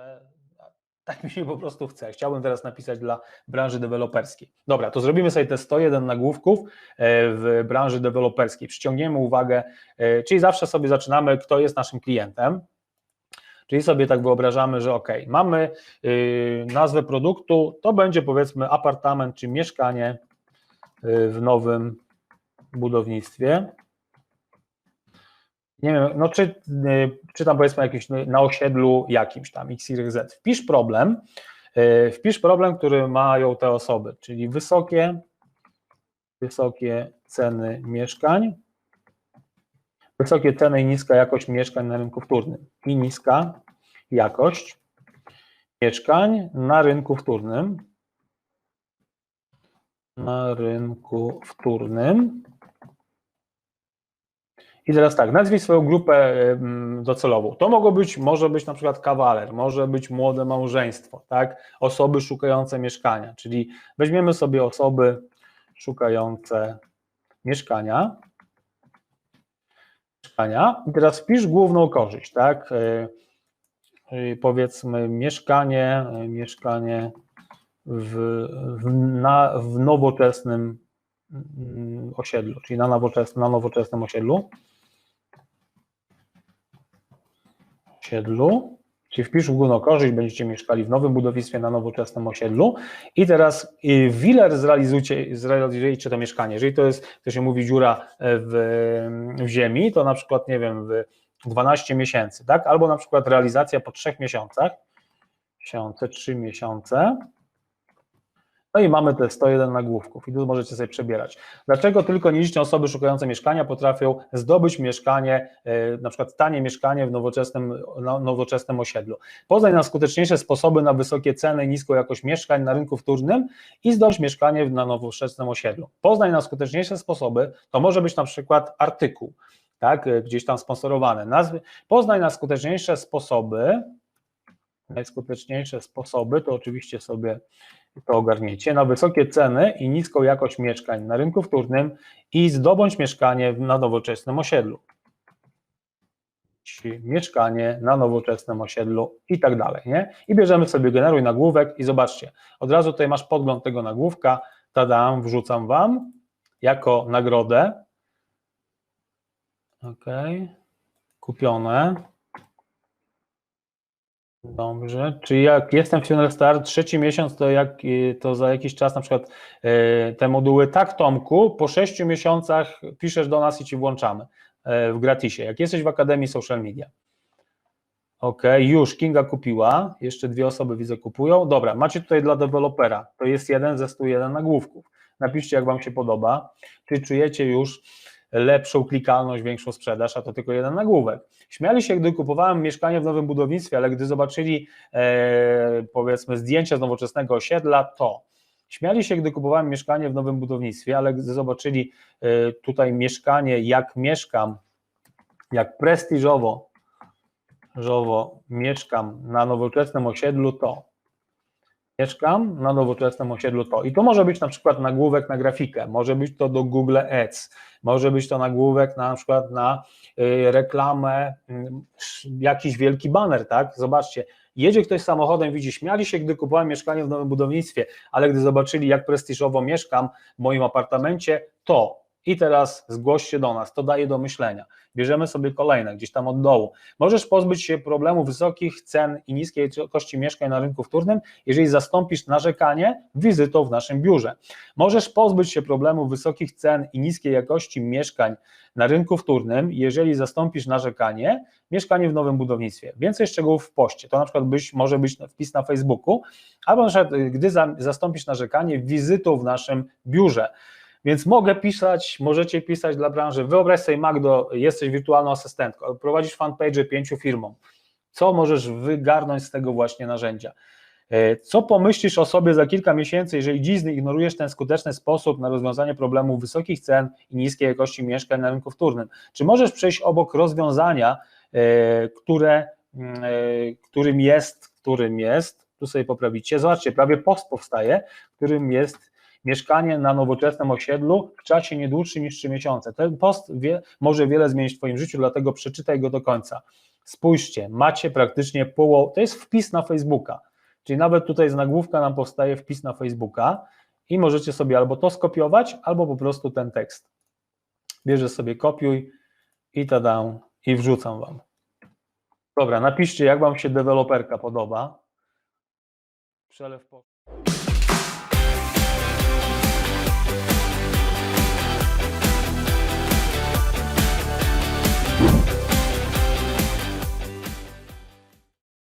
że tak mi się po prostu chce. Chciałbym teraz napisać dla branży deweloperskiej. Dobra, to zrobimy sobie te 101 nagłówków e, w branży deweloperskiej. Przyciągniemy uwagę, e, czyli zawsze sobie zaczynamy, kto jest naszym klientem. Czyli sobie tak wyobrażamy, że ok, mamy y, nazwę produktu, to będzie powiedzmy apartament czy mieszkanie y, w nowym budownictwie. Nie wiem, no czy, y, czy tam powiedzmy jakimś na osiedlu jakimś tam XYZ. Wpisz problem, wpisz problem, który mają te osoby, czyli wysokie, wysokie ceny mieszkań, wysokie ceny i niska jakość mieszkań na rynku wtórnym i niska jakość mieszkań na rynku wtórnym. Na rynku wtórnym. I teraz tak, nazwij swoją grupę docelową. To mogło być, może być na przykład kawaler, może być młode małżeństwo, tak? Osoby szukające mieszkania, czyli weźmiemy sobie osoby szukające mieszkania mieszkania. I teraz wpisz główną korzyść, tak? E, powiedzmy mieszkanie, mieszkanie w, w, na, w nowoczesnym mm, osiedlu, czyli na na nowoczesnym osiedlu. Osiedlu. Czyli wpisz główną korzyść, będziecie mieszkali w nowym budownictwie na nowoczesnym osiedlu i teraz y, w ile zrealizujecie, zrealizujecie to mieszkanie. Jeżeli to jest, to się mówi dziura w, w ziemi, to na przykład, nie wiem, w 12 miesięcy, tak? Albo na przykład realizacja po 3 miesiącach, miesiące, 3 miesiące, no i mamy te 101 nagłówków i tu możecie sobie przebierać. Dlaczego tylko nieliczne osoby szukające mieszkania potrafią zdobyć mieszkanie, e, na przykład tanie mieszkanie w nowoczesnym, nowoczesnym osiedlu? Poznaj na skuteczniejsze sposoby na wysokie ceny i niską jakość mieszkań na rynku wtórnym i zdobądź mieszkanie na nowoczesnym osiedlu. Poznaj na skuteczniejsze sposoby, to może być na przykład artykuł, tak, e, gdzieś tam sponsorowane. Nazwy, poznaj na skuteczniejsze sposoby, najskuteczniejsze sposoby, to oczywiście sobie to ogarniecie, na wysokie ceny i niską jakość mieszkań na rynku wtórnym i zdobądź mieszkanie na nowoczesnym osiedlu. Mieszkanie na nowoczesnym osiedlu i tak dalej. Nie? I bierzemy sobie generuj nagłówek i zobaczcie, od razu tutaj masz podgląd tego nagłówka, tadam, wrzucam Wam jako nagrodę. Ok, kupione. Dobrze, czyli jak jestem w Funeral Star trzeci miesiąc, to, jak, to za jakiś czas na przykład e, te moduły, tak Tomku, po sześciu miesiącach piszesz do nas i Ci włączamy e, w gratisie, jak jesteś w Akademii Social Media. Ok, już Kinga kupiła, jeszcze dwie osoby widzę kupują. Dobra, macie tutaj dla dewelopera, to jest jeden ze 101 nagłówków. Napiszcie, jak Wam się podoba. Czy czujecie już lepszą klikalność, większą sprzedaż, a to tylko jeden nagłówek. Śmiali się, gdy kupowałem mieszkanie w nowym budownictwie, ale gdy zobaczyli e, powiedzmy zdjęcia z nowoczesnego osiedla, to Śmiali się, gdy kupowałem mieszkanie w nowym budownictwie, ale gdy zobaczyli e, tutaj mieszkanie, jak mieszkam, jak prestiżowo żowo mieszkam na nowoczesnym osiedlu, to mieszkam na nowoczesnym osiedlu to. I to może być na przykład nagłówek na grafikę, może być to do Google Ads, może być to nagłówek na, na przykład na y, reklamę, y, jakiś wielki banner, tak? Zobaczcie, jedzie ktoś samochodem, widzi, śmiali się, gdy kupowałem mieszkanie w nowym budownictwie, ale gdy zobaczyli, jak prestiżowo mieszkam w moim apartamencie, to i teraz zgłoś się do nas, to daje do myślenia. Bierzemy sobie kolejne, gdzieś tam od dołu. Możesz pozbyć się problemu wysokich cen i niskiej jakości mieszkań na rynku wtórnym, jeżeli zastąpisz narzekanie wizytą w naszym biurze. Możesz pozbyć się problemu wysokich cen i niskiej jakości mieszkań na rynku wtórnym, jeżeli zastąpisz narzekanie mieszkanie w nowym budownictwie. Więcej szczegółów w poście. To na przykład być, może być wpis na Facebooku, albo na przykład, gdy zastąpisz narzekanie wizytą w naszym biurze. Więc mogę pisać, możecie pisać dla branży. Wyobraź sobie, Magdo, jesteś wirtualną asystentką, prowadzisz fanpage pięciu firmom. Co możesz wygarnąć z tego właśnie narzędzia? E, co pomyślisz o sobie za kilka miesięcy, jeżeli dziś ignorujesz ten skuteczny sposób na rozwiązanie problemu wysokich cen i niskiej jakości mieszkań na rynku wtórnym? Czy możesz przejść obok rozwiązania, e, które, mm, e, którym jest, którym jest, tu sobie poprawicie, zobaczcie, prawie post powstaje, którym jest mieszkanie na nowoczesnym osiedlu w czasie nie dłuższym niż 3 miesiące. Ten post wie, może wiele zmienić w Twoim życiu, dlatego przeczytaj go do końca. Spójrzcie, macie praktycznie połowę, to jest wpis na Facebooka, czyli nawet tutaj z nagłówka nam powstaje wpis na Facebooka i możecie sobie albo to skopiować, albo po prostu ten tekst. Bierze sobie kopiuj i tada, i wrzucam Wam. Dobra, napiszcie, jak Wam się deweloperka podoba. Przelew po...